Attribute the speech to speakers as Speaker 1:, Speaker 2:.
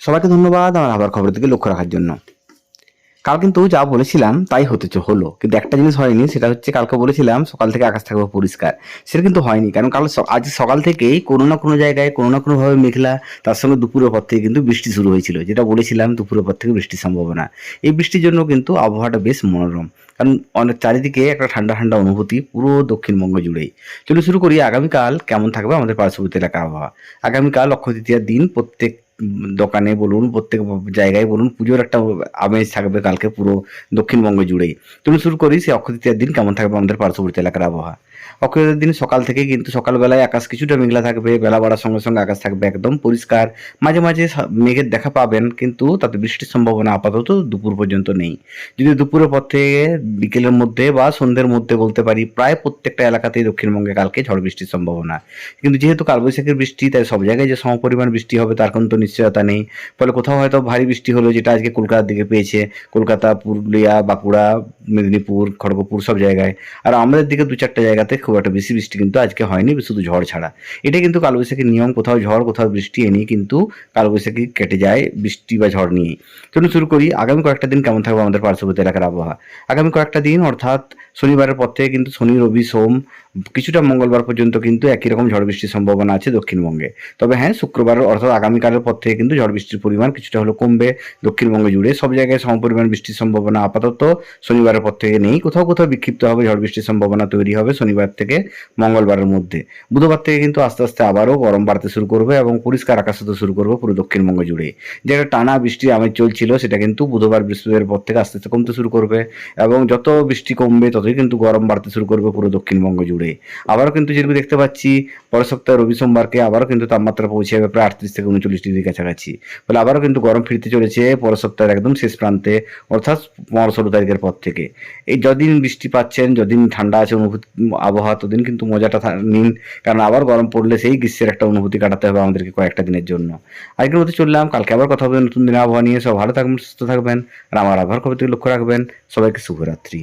Speaker 1: সবাইকে ধন্যবাদ আমার আবার খবরের দিকে লক্ষ্য রাখার জন্য। কাল কিন্তু যা বলেছিলাম তাই হতে হলো। কিন্তু একটা জিনিস হয়নি, সেটা হচ্ছে কালকে বলেছিলাম সকাল থেকে আকাশ থাকবে পরিষ্কার। সেটা কিন্তু হয়নি, কারণ কাল আজ সকাল থেকেই কোনো না কোনো জায়গায়, কোনো না কোনোভাবে মেঘলা, তার সঙ্গে দুপুরের পর থেকে কিন্তু বৃষ্টি শুরু হয়েছিল। যেটা বলেছিলাম দুপুরের পর থেকে বৃষ্টির সম্ভাবনা। এই বৃষ্টির জন্য কিন্তু আবহাওয়াটা বেশ মনোরম, কারণ অনেক চারিদিকে একটা ঠান্ডা ঠান্ডা অনুভূতি পুরো দক্ষিণবঙ্গ জুড়েই। চলো শুরু করি, আগামীকাল কেমন থাকবে আমাদের পার্শ্ববর্তী এলাকার আবহাওয়া? আগামীকাল অক্ষয় তৃতীয়ার দিন প্রত্যেক দোকানে বলুন, প্রত্যেক জায়গায় বলুন, পুজোর একটা আমেজ থাকবে কালকে পুরো দক্ষিণবঙ্গ জুড়েই। তুমি শুরু করি সেই অক্ষয় তৃতীয়ার দিন কেমন থাকবে আমাদের পার্শ্ববর্তী এলাকার আবহাওয়া। অক্ষয় তৃতীয়ার দিন সকাল থেকে কিন্তু সকালবেলায় আকাশ কিছুটা মেঘলা থাকবে, বেলা বাড়ার সঙ্গে সঙ্গে আকাশ থাকবে একদম পরিষ্কার। মাঝে মাঝে মেঘের দেখা পাবেন, কিন্তু তাতে বৃষ্টির সম্ভাবনা আপাতত দুপুর পর্যন্ত নেই। যদি দুপুরের পর থেকে বিকেলের মধ্যে বা সন্ধ্যের মধ্যে বলতে পারি, প্রায় প্রত্যেকটা এলাকাতেই দক্ষিণবঙ্গে কালকে ঝড় বৃষ্টির সম্ভাবনা। কিন্তু যেহেতু কালবৈশাখীর বৃষ্টি, তাই সব জায়গায় যে সমপরিমাণ বৃষ্টি হবে, তার কোনো তো নিশ্চয়তা নেই। ফলে কোথাও হয়তো ভারী বৃষ্টি হলো, যেটা আজকে কলকাতার দিকে পেয়েছে। কলকাতা, পুরুলিয়া, বাঁকুড়া মেদিনীপুর, খড়গপুর সব জায়গায়। আর আমাদের দিকে দু চারটা জায়গাতে খুব একটা বেশি বৃষ্টি কিন্তু আজকে হয়নি, শুধু ঝড় ছাড়া। এটা কিন্তু কালবৈশাখীর নিয়ম, কোথাও ঝড়, কোথাও বৃষ্টি এনে কিন্তু কালবৈশাখী কেটে যায় বৃষ্টি বা ঝড় নিয়ে। চলুন শুরু করি, আগামী কয়েকটা দিন কেমন থাকবে আমাদের পার্শ্ববর্তী এলাকার আবহাওয়া? আগামী কয়েকটা দিন, অর্থাৎ শনিবারের পর থেকে কিন্তু শনি, রবি, সোম, কিছুটা মঙ্গলবার পর্যন্ত কিন্তু একই রকম ঝড় বৃষ্টির সম্ভাবনা আছে দক্ষিণবঙ্গে। তবে হ্যাঁ শুক্রবার, অর্থাৎ আগামীকালের পর থেকে কিন্তু ঝড় বৃষ্টির পরিমাণ কিছুটা হলো কমবে দক্ষিণবঙ্গে জুড়ে। সব জায়গায় সমপরিমাণ বৃষ্টির সম্ভাবনা আপাতত শনিবারের পর থেকে নেই। কোথাও কোথাও বিক্ষিপ্ত হবে ঝড় বৃষ্টির সম্ভাবনা তৈরি হবে শনিবার থেকে মঙ্গলবারের মধ্যে। বুধবার থেকে কিন্তু আস্তে আস্তে আবারও গরম বাড়তে শুরু করবে এবং পরিষ্কার আকাশ হতে শুরু করবে পুরো দক্ষিণবঙ্গ জুড়ে। যেটা টানা বৃষ্টির আমেজ চলছিল, সেটা কিন্তু বুধবার বৃহস্পতিবার পর থেকে আস্তে আস্তে কমতে শুরু করবে এবং যত বৃষ্টি কমবে, ততই কিন্তু গরম বাড়তে শুরু করবে পুরো দক্ষিণবঙ্গ জুড়ে। আবারও কিন্তু যেরকম দেখতে পাচ্ছি, পরের সপ্তাহে রবি সোমবারকে আবারও কিন্তু তাপমাত্রা পৌঁছে যাবে প্রায় আটত্রিশ থেকে উনচল্লিশ ডিগ্রির কাছাকাছি। ফলে আবারও কিন্তু গরম ফিরতে চলেছে, পরের সপ্তাহের একদম শেষ প্রান্তে, অর্থাৎ পনেরো ষোলো তারিখের পর থেকে। এই যদিন বৃষ্টি পাচ্ছেন যদিন ঠান্ডা আছে অনুভূতি আবহাওয়া তদিন কিন্তু মজাটা নিন। কারণ আবার গরম পড়লে সেই গ্রীষ্মের একটা অনুভূতি কাটাতে হবে আমাদেরকে কয়েকটা দিনের জন্য। আজকের মধ্যে চললাম। কালকে আবার কথা হবে নতুন দিনের আবহাওয়া নিয়ে। সব ভালো থাকবেন, সুস্থ থাকবেন, আর আমার আবহাওয়ার খবর থেকে লক্ষ্য রাখবেন। সবাইকে শুভরাত্রি।